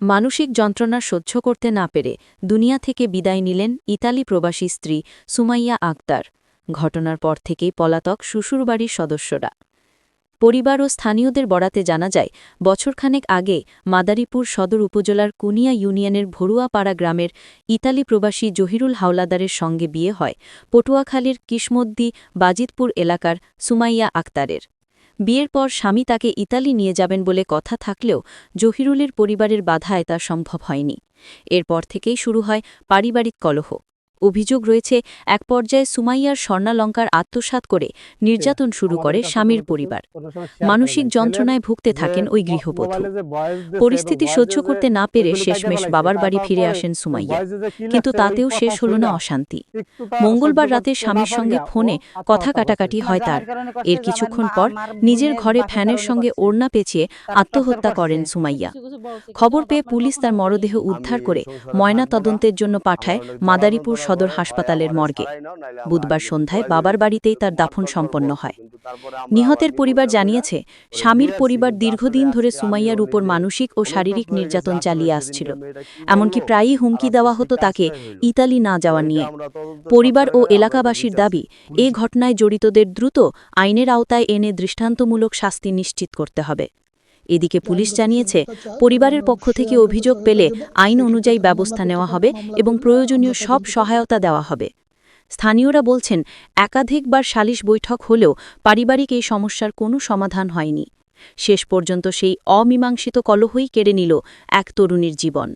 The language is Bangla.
মানসিক যন্ত্রণা সহ্য করতে না পেরে দুনিয়া থেকে বিদায় নিলেন ইতালি প্রবাসী স্ত্রী সুমাইয়া আক্তার। ঘটনার পর থেকেই পলাতক শ্বশুরবাড়ির সদস্যরা। পরিবার ও স্থানীয়দের বরাতে জানা যায়, বছরখানেক আগে মাদারীপুর সদর উপজেলার কুনিয়া ইউনিয়নের ভরুয়াপাড়া গ্রামের ইতালি প্রবাসী জহিরুল হাওলাদারের সঙ্গে বিয়ে হয় পটুয়াখালীর কিসমদ্দি বাজিতপুর এলাকার সুমাইয়া আক্তারের। বিয়ের পর স্বামী তাকে ইতালি নিয়ে যাবেন বলে কথা থাকলেও জহিরুলের পরিবারের বাধায় তা সম্ভব হয়নি। এরপর থেকেই শুরু হয় পারিবারিক কলহ। অভিযোগ রয়েছে এক পর্যায়ে সুমাইয়ার স্বর্ণালঙ্কার আত্মসাৎ করে নির্যাতন শুরু করে স্বামীর পরিবার। মানসিক যন্ত্রণায় ভুগতে থাকেন ওই গৃহবধূ। পরিস্থিতি সহ্য করতে না পেরে শেষমেশ বাবার বাড়ি ফিরে আসেন সুমাইয়া। কিন্তু তাতেও শেষ হল না অশান্তি। মঙ্গলবার রাতে স্বামীর সঙ্গে ফোনে কথা কাটাকাটি হয় তার। এর কিছুক্ষণ পর নিজের ঘরে ফ্যানের সঙ্গে ওড়না পেঁচিয়ে আত্মহত্যা করেন সুমাইয়া। খবর পেয়ে পুলিশ তার মরদেহ উদ্ধার করে ময়না তদন্তের জন্য পাঠায়। মাদারীপুর সদর হাসপাতালের মর্গে। বুধবার সন্ধ্যায় বাবার বাড়িতেই তার দাফন সম্পন্ন হয়। নিহতের পরিবার জানিয়েছে, স্বামীর পরিবার দীর্ঘদিন ধরে সুমাইয়ার উপর মানসিক ও শারীরিক নির্যাতন চালিয়ে আসছিল। এমনকি প্রায়ই হুমকি দেওয়া হতো তাকে ইতালি না যাওয়া নিয়ে। পরিবার ও এলাকাবাসীর দাবি, এ ঘটনায় জড়িতদের দ্রুত আইনের আওতায় এনে দৃষ্টান্তমূলক শাস্তি নিশ্চিত করতে হবে। এদিকে পুলিশ জানিয়েছে, পরিবারের পক্ষ থেকে অভিযোগ পেলে আইন অনুযায়ী ব্যবস্থা নেওয়া হবে এবং প্রয়োজনীয় সব সহায়তা দেওয়া হবে। স্থানীয়রা বলছেন, একাধিকবার সালিশ বৈঠক হলেও পারিবারিক এই সমস্যার কোনো সমাধান হয়নি। শেষ পর্যন্ত সেই অমীমাংসিত কলহই কেড়ে নিল এক তরুণীর জীবন।